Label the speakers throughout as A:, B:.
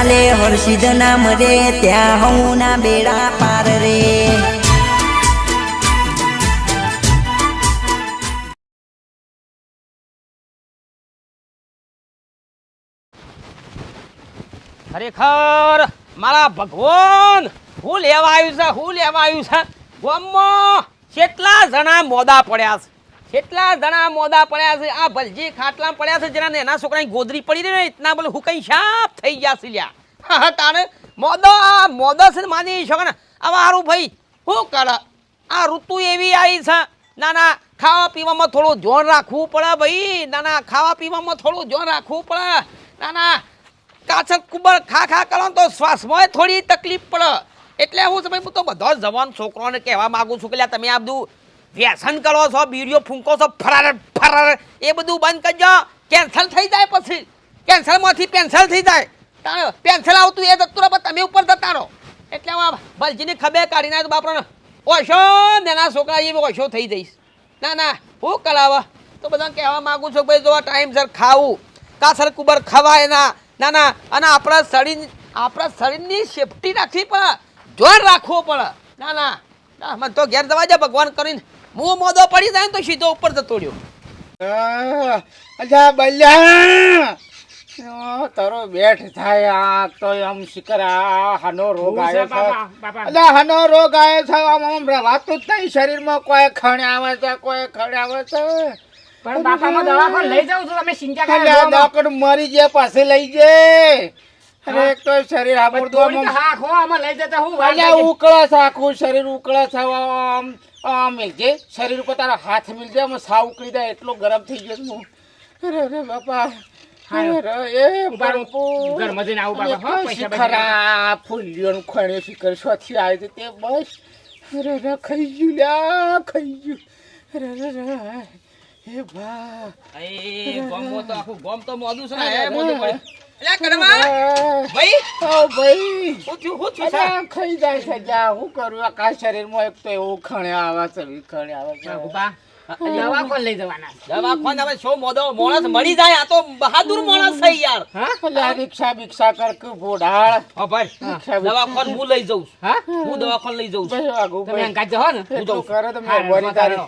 A: ચાલે હર્ષિદ નામ રે ત્યાં હું ના બેડા પાર રે
B: ખરેખર મારા ભગવાન હું લેવા આવ્યું છે હું લેવા આવ્યું છે ગામમાં કેટલા જણા મોદા પડ્યા છે કેટલા જણા મોદા પડ્યા છે? આ ભલજી ખાટલા પડ્યા છે જેના એના છોકરાની ગોદરી પડી રહી ને ઇતના બોલે હું કઈ શાપ થઈ ગયા છે લ્યા. હા, તારે મોદો આ મોદો છે માની શકો ને આ મારું ભાઈ શું કરે? આ ઋતુ એવી આવી છે. ના ના ખાવા પીવામાં થોડું ધ્યાન રાખવું પડે ભાઈ. ના ના ખાવા પીવામાં થોડું ધ્યાન રાખવું પડે. ના ના કાચક કુબર ખા ખા કરો તો શ્વાસમાં થોડી તકલીફ પડે. એટલે હું સમય હું તો બધો જવાન છોકરોને કહેવા માંગુ છું કે તમે આ બધું વ્યસન કરો છો, બીડીઓ ફૂંકો છો, ફરાર ફરાર. એ બધું બંધ કરજો. કેન્સલ થઈ જાય પછી. કેન્સલમાંથી પેન્સલ થઈ જાય. તાણો પેન્સલ આવતું એ જતું રહો, પણ તમે ઉપર જતા રહો. એટલે હું ભલજીની ખબે કાઢી નાખ બાપણ ઓછો નાના છોકરા એ ઓછો થઈ જઈશ. ના ના, હું કરાવે? તો બધાને કહેવા માગું છું ભાઈ, જો ટાઈમસર ખાવું. કાસર કુબર ખવાય ના. ના ના, અને આપણા શરીર આપણા શરીરની સેફટી રાખવી પડે. જોર રાખવો પડે. ના ના મને તો ઘેર દવા જાય ભગવાન કરીને. હું મોદો પડી જાય તો સીધો ઉપર જતો રહ્યો.
C: અજા બલ્યા. તારો બેઠ થાય આ તો એમ શિકરા આ હાનો રોગ આવ્યો છે અલા હનો રોગ આવ્યો છે આમ આમ રહેવાતું જ નહીં શરીરમાં કોઈ ખણ આવે છે કોઈ ખણ આવે છે.
D: પણ બાપામાં દવાખાને લઈ જાઉં છું તમે ચિંતા કરો
C: અલ્યા મરી જાય પાસે લઈ જાય અરે એક તો શરીર આબોળદોડ આમ
D: હા આમાં લઈ જતા હું
C: વાલે
D: લાગે?
C: આખું શરીર ઉકળા છે આમ આમ મિલજે શરીર ઉપર તારા હાથ મિલજે આમાં સાવ ઉકળી જાય એટલો ગરમ થઈ ગયો હું. અરે અરે બાપા. ખાઈ ગયું લ્યા ખાઈ ગયું અરે અરે અરે એ બા
B: એ ગોમ તો આખું ગોમ તો મોદું છે ને એ મોદું પડે એટલે કડવા. ભાઈ.
C: ઓ ભાઈ.
B: હું થયું હું થયું છે
C: ખાઈ જાય છે જા હું કરું આખા શરીરમાં એક તો એવું ખણે આવે છે ખણે આવે છે.
D: બાપા, દવાખાને લઈ જવાના
B: દવાખાને હવે શું મોદો? માણસ મળી જાય આ તો બહાદુર માણસ છે યાર.
D: હા?
C: રિક્ષા બિક્ષા કર કે
B: હા ભાઈ દવાખાને હું લઈ જઉં
D: હા?
B: હું દવાખાને લઈ જઉં
D: તમે ને.
C: કરે તારી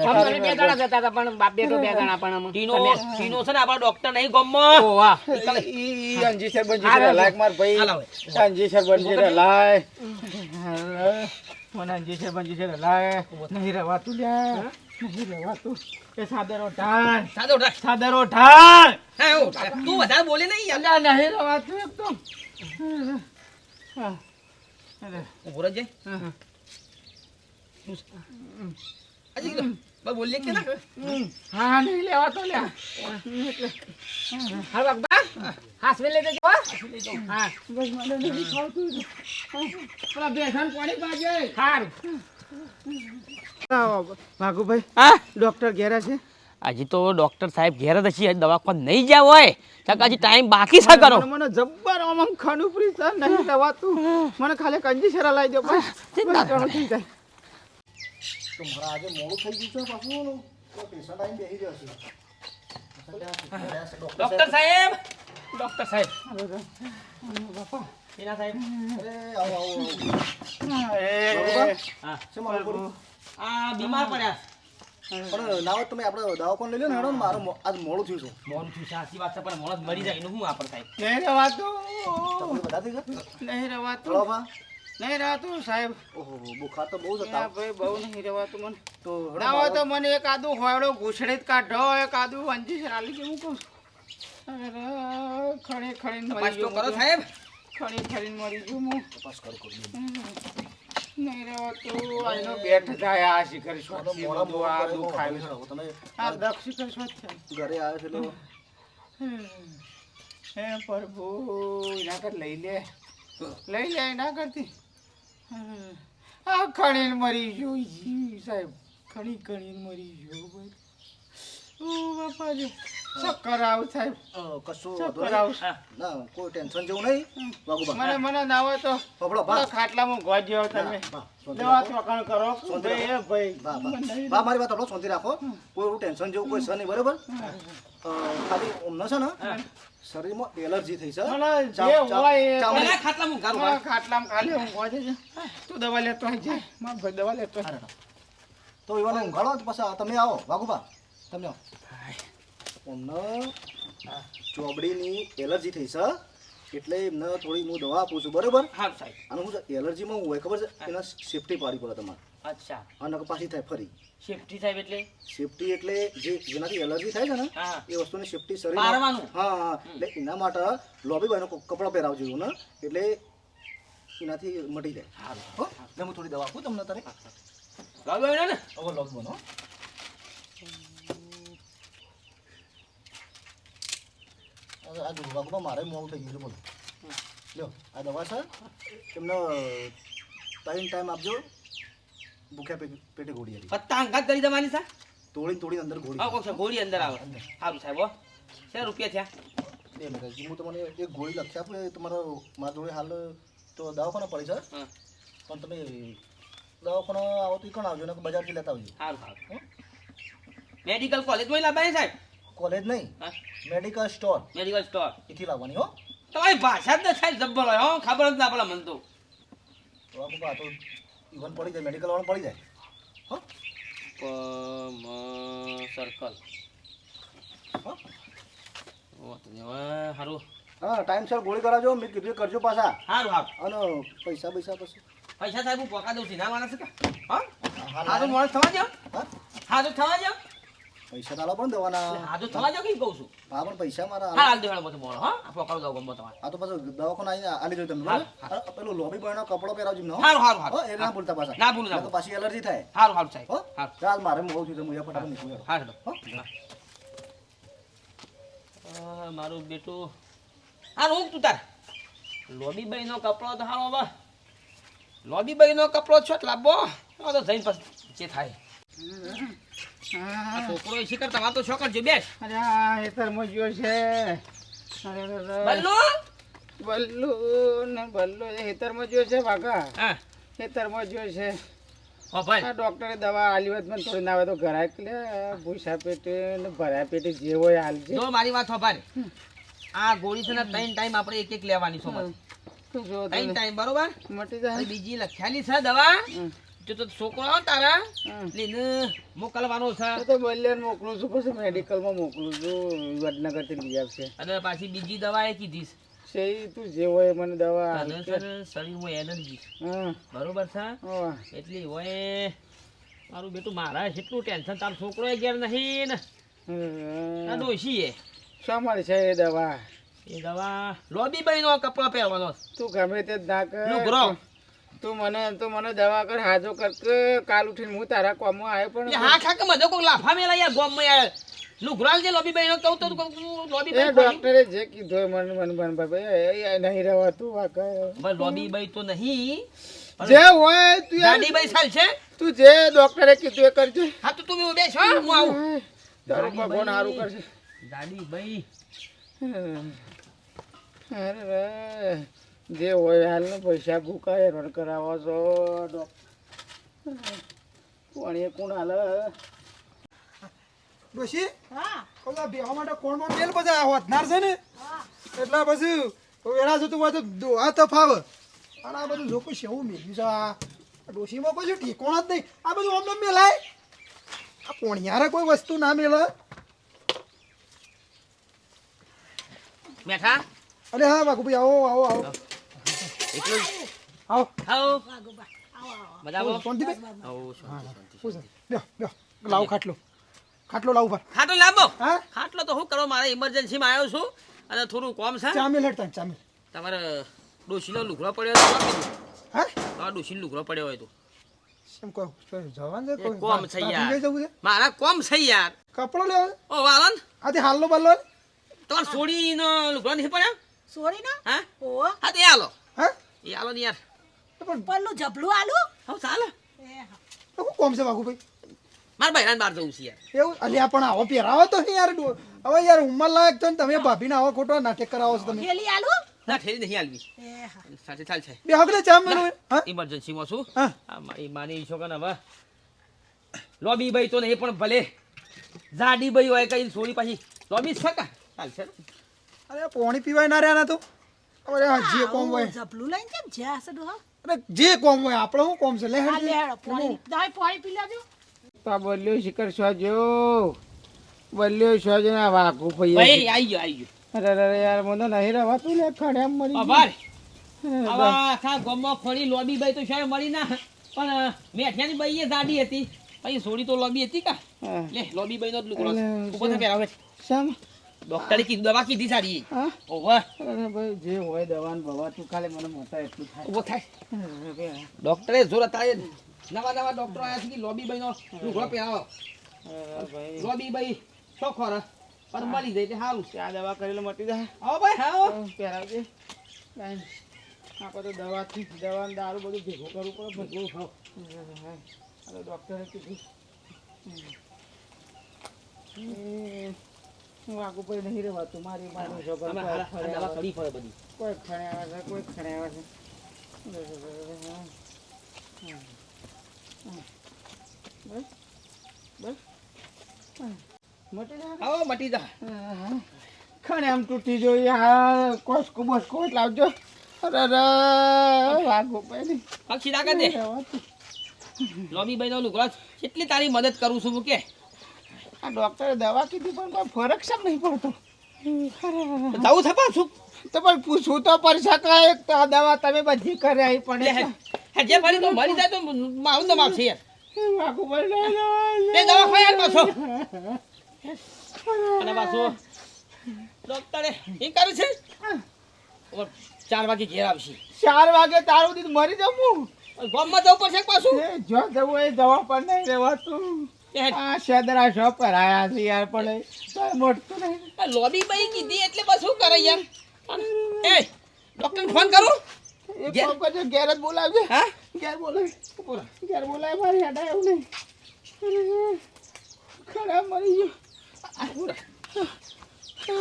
D: અમે બે જણા જતા હતા પણ બાપ બે તો બે જણા પણ.
B: ટીનો ટીનો છે ને આપણા ડોક્ટર નહીં ગમમાં
D: વાહ.
C: ઈ. માર ભાઈ. મને રહેવાતું લ્યા. નહીં રહેવાતું એ
B: હા. તું
C: હા. હા.
B: બોલીએ કે
C: હા નહીં લેવાતો લ્યા
D: હાલો બાપા, હાસવે લઈ જજો, હા
C: બસ મને નથી ખાવતું પેલા બેસન પાણી પાજે
D: સારું.
C: ભાગુભાઈ
B: હા?
C: ડોક્ટર ઘેરા છે?
B: હજી તો ડોક્ટર સાહેબ ઘેર જ છે દવાખાને નહીં જાવ હોય તો હજી ટાઈમ બાકી છે કરો
C: મને- જબ્બર આમ ખાનું પડી છે નહીં મને ખાલી કંજી શેરા લાવી દો બસ.
B: ચિંતા
C: બસ ઘણું થઈ જાય.
B: ડોક્ટર સાહેબ! ડોક્ટર સાહેબ! ટીના સાહેબ. હા આ બીમાર પડ્યા
E: પણ ના તમે આપણે દવાખાને લઈ લો ને હેડો ને આજ મોડું થયું છે.
B: મોનથી સાચી વાત છે પણ મોણસ મરી જાય એનું શું આપણ સાહેબ
C: નહીં રવાતું.
E: બધા થઈ ગયા
C: નહીં રવાતું. નહીં રવાતું સાહેબ.
E: ઓહો બુખાર તો બહુ જ હતા.
C: ભાઈ બહુ નહીં રવાતું મને.
E: તો
C: ના હોય તો મને એક આદુ હોયડો ઘૂસડી જ કાઢો એક આદુ વંજી રાલી કેવું કહું અરે ખણી ખણીને મરી ગયો
B: કરો સાહેબ
C: ખણી ખણીને મરી ગયું હું.
E: તપાસ કરો કરો.
C: નહીં બેઠ થાય આ શિખર સ્વચ્છ બધું આ છે.
E: તમે
C: આ દક્ષ શિખર સ્વચ્છ છે.
E: ઘરે છે
C: હે પ્રભુ એના કર લઈ લે. લઈ લે એના કરતી આ ખણીને મરી જો સાહેબ. ખણી ખણીને મરી જો ભાઈ. ઓ બાપા રે. ચક્કર આવ સાહેબ?
E: કશું. ના કોઈ ટેન્શન જેવું નહીં.
C: મને મને ના હોય તો પેલા ખાટલામાં ગોજ્યો તમે. દવા કરો. એ ભાઈ.
E: બા મારી વાત આપણો શાંતિ રાખો. કોઈ એવું ટેન્શન જેવું કોઈ છે નહીં બરોબર? ખાલી ઉમ છે ને શરીરમાં એલર્જી થઈ છે.
B: ખાટલામાં
C: મારા. ખાટલામાં ખાલી ઊંઘવા છે તું દવા લેતો છે ભાઈ દવા લેતો.
E: તો એવાને ઊંઘાડો જ પછી તમે આવો વાઘુબા તમે આવો. અમને ચોબડીની એલર્જી થઈ છે. એટલે એમને થોડી હું દવા આપું છું બરોબર?
B: હા સાહેબ.
E: અને હું એલર્જીમાં હોય ખબર છે? એના સેફટી પાડી પડે તમારે.
B: અચ્છા.
E: અને પાછી થાય ફરી.
B: સેફટી સાહેબ એટલે?
E: સેફટી એટલે જે જેનાથી એલર્જી થાય છે ને એ વસ્તુની સેફટી શરીર. હા હા એટલે એના માટે લોબી ભાઈનો કપડાં પહેરાવજો ને? એટલે એનાથી મટી જાય. હો હું. થોડી દવા આપું તમને તારે
B: એને ને.
E: હવે લોગ બનો હવે આ દુર્ભાગમાં મારે મોડું થઈ ગયું બોલો લ્યો આ દવા છે. તમને ત્રણ ટાઈમ આપજો. ભૂખ્યા પેટે ગોળી હતી
B: પત્તા અંગાત કરી દેવાની સા
E: તોડી તોડી અંદર ગોળી
B: હા કોક ગોળી અંદર આવે. સારું સાહેબ હો. શેના રૂપિયા થયા?
E: બે મિનિટ હું તમને એક ગોળી લખી આપું તમારો મારા જોડે હાલ તો દવાખાના પડી છે. પણ તમે દવાખાના આવો તો કણ આવજો ને બજારથી લેતા આવજો.
B: સારું સારું. મેડિકલ કોલેજમાં લાવવાની સાહેબ?
E: કોલેજ નહીં
B: હા.
E: Medical store.
B: Medical store.
E: એથી લાવવાની હો.
B: તમારી ભાષા જ ન થાય જબ્બર હોય હો. ખબર જ ના પડે મને તો.
E: બાપુ બા તો ઇવન પડી જાય મેડિકલ વાળો પડી જાય. હો.
B: સર્કલ
E: હો.
B: સારું
E: હા ટાઈમસર ગોળી કરાવજો. મેં કીધું કરજો પાછા.
B: સારું હા
E: અને પૈસા પૈસા પછી.
B: પૈસા સાહેબ હું પોકા દઉં છું. ના માણસ કે? હા?
E: હાલ
B: સારું માણસ થવા જાવ
E: હા?
B: તો થવા જાવ
E: પૈસા તાલો પણ દેવાના.
B: સારું થવા જાવ કેમ કહું છું?
E: હા પણ પૈસા મારા
B: હા હાલ દેવાના બધું મોડો હા? પોકા દઉં ગમો તમારે.
E: આ તો પાછો દવાખાના આવીને આલી જોઈ તમને પેલું લોબી બોયનો કપડો પહેરાવજો ને હો
B: સારું સારું
E: હો, એ ના ભૂલતા પાછા.
B: ના ભૂલું,
E: તો પાછી એલર્જી થાય.
B: સારું સારું સાહેબ.
E: હો? ચાલ મારે મોડું થયું છે હું અહીંયા ફટાફટ નીકળું.
B: હા.
E: હો?
B: મારું બેટું. હા હું તું તાર. લોબી નો કપડો તો હારો હવે. લોબી બાઈનો કપડો છો લાવવો આ તો જઈને પછી જે થાય. છોકરો એ કરતા વાતો છોકર જો બેસ.
C: અરે આ હેતરમાં ગયો છે.
B: બલ્લુ?
C: બલ્લુ ને બલ્લુ એ હેતરમાં ગયો છે વાઘા.
B: હા.
C: હેતરમાં ગયો છે.
B: ઓ ભાઈ.
C: આ ડોક્ટરે દવા આલી હોત મને થોડી ના આવે તો ઘરે લે ભૂસા પેટે ને ભરાયા પેટે જે હોય હાલજે
B: જો. મારી વાત સાંભળ આ ગોળી છે ને ત્રણ ટાઈમ આપણે એક એક લેવાની છો બસ.
C: તું જો
B: ત્રણ ટાઈમ બરોબર?
C: મટી જાય.
B: બીજી લખેલી છે દવા. જો તો છોકરો આવે તારા. એને મોકલવાનો છે.
C: તો બલ્યાને મોકલું છું પછી મેડિકલમાં મોકલું છું. વડનગરથી લઈ આવશે.
B: અને પાછી બીજી દવા એ કીધી
C: છે તું જે હોય મને દવા
B: છે
C: આપજે.
B: એનર્જી બરોબર છે. એટલી હોય મારું બેટું મારા એટલું ટેન્શન તારો છોકરો ઘેર નહીં ને. ડોશી એ
C: શા મળે છે એ દવા?
B: એ દવા લોબી બાઈ નો કપડો પહેરવાનો
C: તું ગમે તે ના કર. તું મને તું મને દવા કર હાજો કર કે કાલ ઉઠીને હું તારા કોમમાં આવ્યો પણ
B: હા ખા કે મને કોઈ લાફા મેલા યાર ગોમમાં યાર. લુગરાલ જે લોબી બાઈ કહું તો લોબી
C: એ ડોક્ટરે જે કીધું મને મન મને ભાઈ એ નહીં રહેવાતું વા કહે
B: ભાઈ લોબી બાઈ તો નહીં
C: જે હોય તું
B: દાદી બાઈ સાલ છે?
C: તું જે ડોક્ટરે કીધું એ કરજે.
B: હા તો તું બેસ હો હું આવું.
C: તારું ભગવાન સારું કરશે.
B: દાદી બાઈ
C: અરે જે હોય હાલ ને પૈસા ભૂકા હેરાન કરાવો છો કોણ એ કોણ હાલ?
F: ડોશી ઓલા બેહવા માટે કોણમાં મેલ બધા વધનાર છે ને? એટલે પછી વેળા જતું હોય તો દોહા તો ફાવે અને આ બધું લોકો શેવું મેળ્યું છે? આ ડોશીમાં કોઈ શું ઠેકોણ જ નહીં. આ બધું અમને મેલાય. આ પોણિયારે કોઈ વસ્તુ ના મેળે
B: બેઠા?
F: અરે હા બાકુભાઈ આવો આવો આવો.
B: એટલું
F: આવો.
B: આવો. મજામાં
F: શાંતિભાઈ
B: આવો. શાંતિ
F: શાંતિ લ્યો લ્યો. લાવો ખાટલો. ખાટલો લાવ ઉપર.
B: ખાટલો લાવો.
F: હા?
B: ખાટલો તો શું કરો મારે ઇમરજન્સીમાં આવ્યો છું. અને થોડું કોમ છે.
F: ચામેલ હેડતા ચામેલ.
B: તમારે ડોશીનો લુગડો પડ્યો હે તો આપી
F: હા?
B: ડોશીનો લુગડો પડ્યો હોય તો.
F: એમ કહો? જવાન છે?
B: કોમ છે યાર.
F: લઈ જવું છે?
B: મારા કોમ છે યાર.
F: કપડો લેવો
B: ઓ વાલન
F: આથી હાલનો બાલ્લો?
B: તમારે સોડીનો લુગડો નહીં પડ્યો?
G: સોડી ના
B: હા?
G: ઓ
B: હા તે આલો
F: હા?
B: એ આલો ને યાર.
F: તો પણ
G: પલ્લું જબલું આલુ?
B: હા. ચાલે
F: તો શું કોમ છે બાકુભાઈ?
B: માર બહેરાને બહાર જવું છે યાર.
F: એવું? અલ્યા પણ આવો પહેરાવો તો યાર હવે યાર ઉંમર લાયક છો ને તમે ભાભીને આવો ખોટો નાટક કરાવો છો તમે.
G: થેલી આલુ?
B: ના ઠેરી નહીં આલવી.
G: એ હા.
B: સાથે ચાલ છે.
F: બે હકલે ચા મેલું હા?
B: ઇમરજન્સીમાં છું.
F: હા.
B: આ મારી માની છોકરા હવે લોબી ભાઈ તો નહીં પણ ભલે. જાડી ભાઈ હોય કઈ સોરી પાછી. લોબી છે કા? ચાલ છે.
F: અરે પાણી પીવાય ના રહ્યા ના તો? અરે હા, જે કોમ હોય.
G: ઝપલું લઈને કેમ જ્યાં હશે ડોહા?
F: અરે જે કોમ હોય આપણે શું કોમ છે? લે હા
G: લે પાણી. દાય પાણી પી લેજો.
C: તો બલ્યો શિખર શોજો બલ્યો શોજો ના વાકુ
B: ભાઈ
C: ભાઈ
B: આવી ગયો આવી ગયો
C: અરે અરે યાર મને નહીં રવાતું લે ખડ્યા મરી
B: અબાર આવા આખા ગામમાં ફરી લોબી બાઈ તો શાય મળી ના. પણ મેઠિયાની બાઈ એ જાડી હતી. પછી સોડી તો લોબી હતી કા? લે લોબી બાઈ નો જ લુકડો છે.
C: અલે,
B: પહેરાવે
C: શામ?
B: ડોક્ટરે કીધું દવા કીધી સારી.
C: હા? ભાઈ જે હોય દવાન ભવા તું ખાલી મને મોટા એટલું થાય.
B: ઊભો થાય. ડોક્ટરે જોર હતા નવા નવા ડોક્ટર આયા છે કે લોબી ભાઈ નો લુગડો પહેરાવો. લોબી ભાઈ શો ખોર? પણ મળી જાય એટલે સારું
C: આ દવા કરેલો મટી જાય.
B: આવો ભાઈ હા
C: પહેરાવજે. આપણે તો દવાથી દવા દારૂ બધું ભેગું કરવું પડે ભેગું ખાવ ડોક્ટરે કીધું. હું આગુ પર નહીં રહેવાતું. મારી માનું છોકરો કોઈ આવે છે કોઈ છે બસ બસ મટી જાય
B: આવો મટી જા.
C: ખણે આમ તૂટી જો યાર કોસકો બોસકો જ અરે વાગો પેલી
B: પક્ષી ના દે. લોબી બાઈ નું કેટલી તારી મદદ કરું છું કે?
C: આ ડોક્ટરે દવા કીધી પણ કોઈ ફરક શેમ નહીં પડતો.
B: જવું છે પાછું?
C: તો પણ પૂછવું તો પડી શકાય એક તો આ દવા તમે બધી કર્યા
B: એ
C: પડે
B: જે મળી તો મરી જાય તો મારું તો આવશે યાર.
C: વાગો પડે
B: તે દવા ખાય યાર પાછો. અને પાછો ડોક્ટરે એ કરે છે? ચાર વાગે ઘેર આવશે.
C: ચાર વાગે તારું દીધ મરી જાઉં
B: ગામમાં જવું પડશે પાછું?
C: જો જવું એ દવા પણ નહીં રહેવાતું. આ શેદરા શો પર આયા છે યાર પણ તો મોટતું નહીં.
B: લોબી બાઈ કીધી એટલે બસ શું કરે યાર? એ ડોક્ટર ફોન કરું? ઘેર?
C: જ બોલાવજે.
B: હા?
C: ઘેર બોલાય ઘેર બોલાવે મારી હેડા એવું નહીં. ખરાબ મરી ગયો.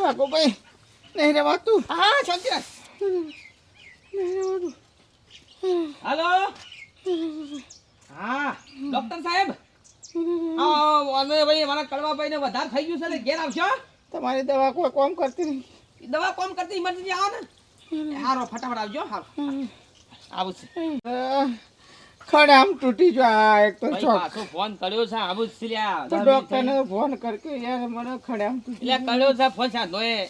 C: વાગો ભાઈ નહીં રેવાતું
B: હા શાંતિ રાખ
C: નહીં રેવાતું
B: હાલો? હા ડોક્ટર સાહેબ? અને ભાઈ મારા કડવાભાઈ ને વધારે થઈ ગયું છે એટલે ઘેર આવશો
C: તમારી દવા કોઈ કોમ કરતી નહીં.
B: દવા કોમ કરતી ઇમરજન્સી આવો ને. હારો ફટાફટ આવજો હારો. આવું છે.
C: તૂટી જો આ એક તો ચોક
B: ફોન કર્યો છે આવું જ
C: ફોન કરકે યાર મને તૂટી
B: એટલે કર્યો છે ફોન સાધનો એ.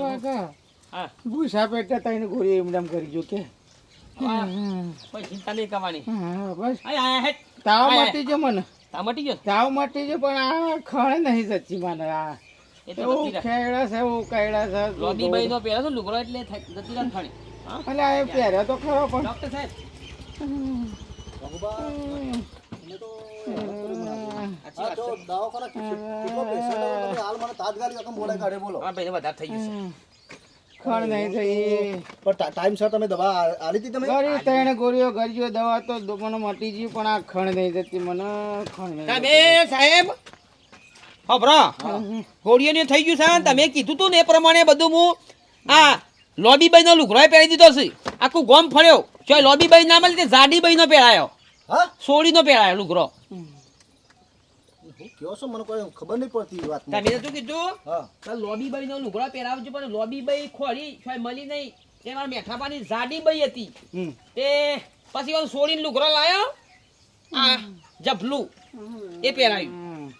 C: વાગા ભૂસા પેટે તઈને ગોળી એમનેમ કરી જો કે.
B: કોઈ ચિંતા નહીં કરવાની.
C: હા, બસ.
B: આય આય હેટ
C: તાવ મટી જો મને.
B: તાવ મટી ગયો?
C: તાવ મટી જો પણ આ ખણ નહીં સચ્ચી મને આ.
B: તો
C: એવું. ખેડા છે એવું કૈડા છે
B: લોબીબાઈ નો પહેર્યો છે. લુગડો એટલે જતી ને થાળી.
C: એટલે આ પહેર્યો તો ખરો પણ.
B: ડોક્ટર સાહેબ.
E: તો તો
B: છે.
E: દવાખાના હાલ મને તાત્કાલિક બોલાય કાઢે બોલો.
B: વધારે થઈ ગયું છે.
C: ખણ નહીં થઈ.
E: પણ ટાઈમ સર તમે દવા આલી હતી તમે?
C: ગરી ત્રણ ગોળીઓ ગરજો દવા તો મને મટી ગઈ પણ આ ખણ નહીં જતી મને ખણ નહીં
B: તમે સાહેબ હભરો. ગોળીઓને થઈ ગયું સાહેબ તમે કીધું તું ને એ પ્રમાણે બધું હું આ લોબીબાઈ નો લુગડો પહેરી દીધો છે. આખું ગોમ ફર્યો જો લોબીબાઈ ના મળી જાડીબાઈ નો પહેરાયો.
E: હા?
B: સોડી નો પહેરાયો લુગડો.
E: હું કયો છો? મને કોઈ ખબર નહીં પડતી વાત
B: તમે તો કીધું?
E: હા.
B: તાર લોબી બાઈ નો લુગડા પહેરાવજો પણ લોબીબાઈ ખોરી છોય મળી નહીં. તે મારા મેઠાપાની જાડીબાઈ હતી. તે પછી ઓલો સોળીને લુગડો લાયો આ જભલું એ પહેરાયું.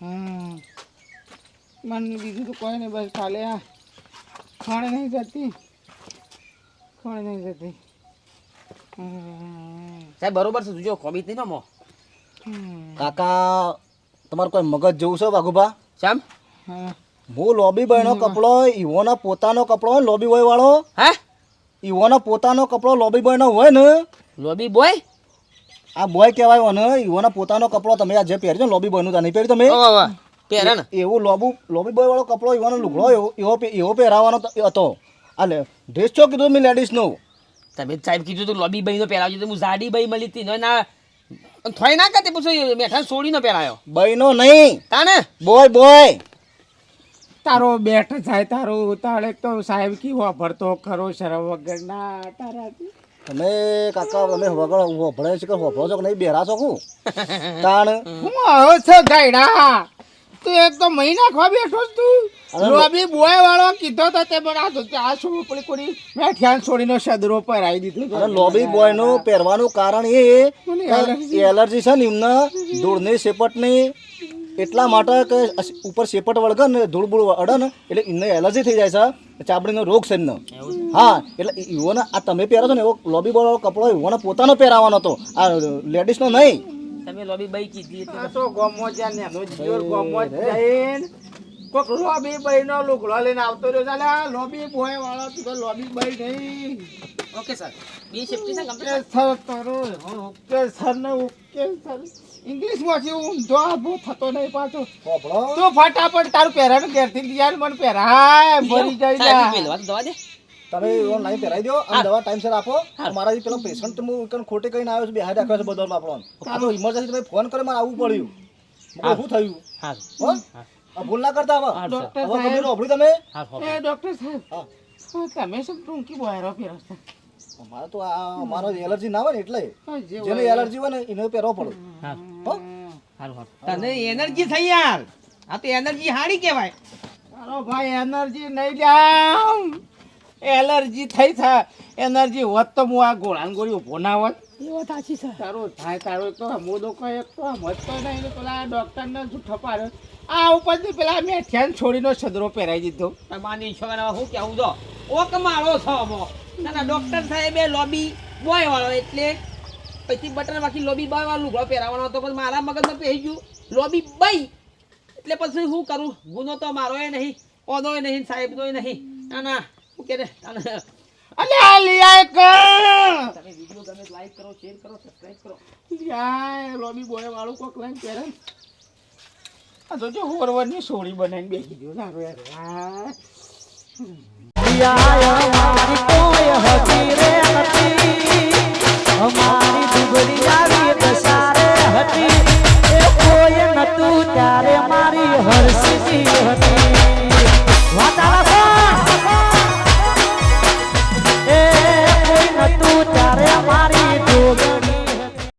C: હમ. મને બીજું તો કોઈ નહીં બસ ખાલે આ ખણ નહીં જતી. ખણ નહીં જતી.
B: સાહેબ બરોબર છે જોજો કોમિત નહીં મો
E: કાકા તમારું કોઈ મગજ જેવું છે બાઘુભા
B: શામ?
C: હું
E: લોબી ભાઈનો કપડો ઈવોનો પોતાનો કપડો હોય લોબી બોય વાળો?
B: હે?
E: ઈવોનો પોતાનો કપડો લોબી બોયનો હોય ને?
B: Lobby boy?
E: આ બોય કહેવાય હોય ને ઈવોનો પોતાનો કપડો તમે આ જે પહેર્યો ને લોબી બોયનું તો નહીં પહેર્યું તમે?
B: પહેરે ને.
E: એવું લોબુ લોબી બોય વાળો કપડો ઈવોનો લુગડો એવો એવો પહેરાવાનો હતો. આ લે ડ્રેસ ચો કીધું મેં લેડીઝનું
B: તમે સાહેબ કીધું તું લોબી બાઈ નો પહેરાવજો. તો હું ઝાડી બાઈ મળી હતી ના થોડી ના કરતી પૂછો બેઠા સોડી નો પહેરાયો
E: બહેનો નહીં.
B: તાને?
E: Boy boy.
C: તારો બેઠ થાય તારો ઉતાળે તો સાહેબ કી વાપરતો ખરો શરમ વગર ના તારાથી
E: તમે કાકા તમે વગર ભણે છે કે વપરો છો કે નહીં બેરા છો હું? તાણ?
C: હું આવો છો ગાયડા. તું એક તો મહિના ખવા બેઠો તું. લોબી બોય વાળો કીધો તો તે પણ આ તો આ શું પેલી કોની મેં ઠ્યાન છોડીનો સદરો પર આવી દીધો
E: અને લોબી બોયનું પહેરવાનું કારણ એ. એલર્જી છે ને એમને ધૂળની શેપટની એટલા માટે કે ઉપર શેપટ વળગે ને ધૂળ બૂળ અડે ને એટલે એમને એલર્જી થઈ જાય છે. ચામડીનો રોગ છે એમને. હા એટલે એવોને આ તમે પહેરો છો ને એવો લોબી બોય વાળો કપડો એવોને પોતાનો પહેરાવાનો હતો. આ લેડીઝનો નહીં.
B: તમે લોબી બઈ કીધી એટલે
C: તો ગોમો જ્યાં નેનો જીવર ગોમો જઈને કોક લોબી બઈ નો લુગડો લઈને આવતો રહ્યો ચાલે લોબી બોય વાળો તું તો લોબી બઈ નહીં.
B: Okay sir. બી સેફટી છે
C: કમ્પ્લીટ સર તારો ઓકે સર ને ઓકે સર. ઇંગ્લિશમાંથી ઊંધો આભો થતો નહીં પાછો. તો ફટાફટ તારું પહેરાનું ઘેરથી લઈ મને પહેરાય. ભરી જાય
B: દવા દે.
E: તમે ઓનલાઈન પહેરાવી દો અને દવા ટાઈમસર આપો. મારા જે પેલો પેશન્ટ હું એકદમ ખોટે કહીને આવ્યો છું બિહાર રાખ્યો છે બધો આપણો. આ તો ઇમરજન્સી તમે ફોન કરે મારે આવવું પડ્યું. મેં શું થયું?
B: હા.
E: ભૂલ ના કરતા હવે
C: ડોક્ટર સાહેબ.
E: તમે?
C: એ ડોક્ટર સાહેબ. તમે શું ટૂંકી બોયરો પહેરો છો?
E: અમારે તો આ અમારો એલર્જી ના હોય ને એટલે. જેને એલર્જી હોય ને એને પહેરવો પડે.
B: હા. તને એનર્જી થઈ યાર. આ તો એનર્જી હારી કહેવાય.
C: મારો ભાઈ એનર્જી નહીં જામ એલર્જી થઈ છે એનર્જી હોત તો હું આ ગોળાન ગોળી ઊભો ના હોત.
G: એ વાત સાચી છે.
C: તારો થાય તારો તો હમો કહે એક તો હમજતો નહીં પેલા ડૉક્ટરને શું પાડ્યો આ ઉપરથી પેલા મેં ઠેન છોડીનો છદરો પહેરાવી દીધો.
B: તમારી છોકરા શું કેવું જો? ઓક મારો છો અમો ના ડૉક્ટર સાહેબ સાહેબે લોબી બોય વાળો એટલે પછી બટન બાકી લોબી બોય વાળો લુગડો પહેરાવાનો હતો પણ મારા મગજમાં પહેરી ગયું. લોબી બઈ. એટલે પછી શું કરું? ગુનો તો મારો એ નહીં ઓનોય નહીં સાહેબનોય નહીં. ના ના. કે
C: અલ્યા
B: તમે વિડિયો ગમે લાઈક કરો શેર કરો સબસ્ક્રાઇબ કરો.
C: યાર લોબી બોય વાળો કોક લાઈન કરે આ તો જો હોરવરની સોળી બનાવીને બેસી ગયો. ના રો મારી
A: કોઈ રે મારી હરસી હતી.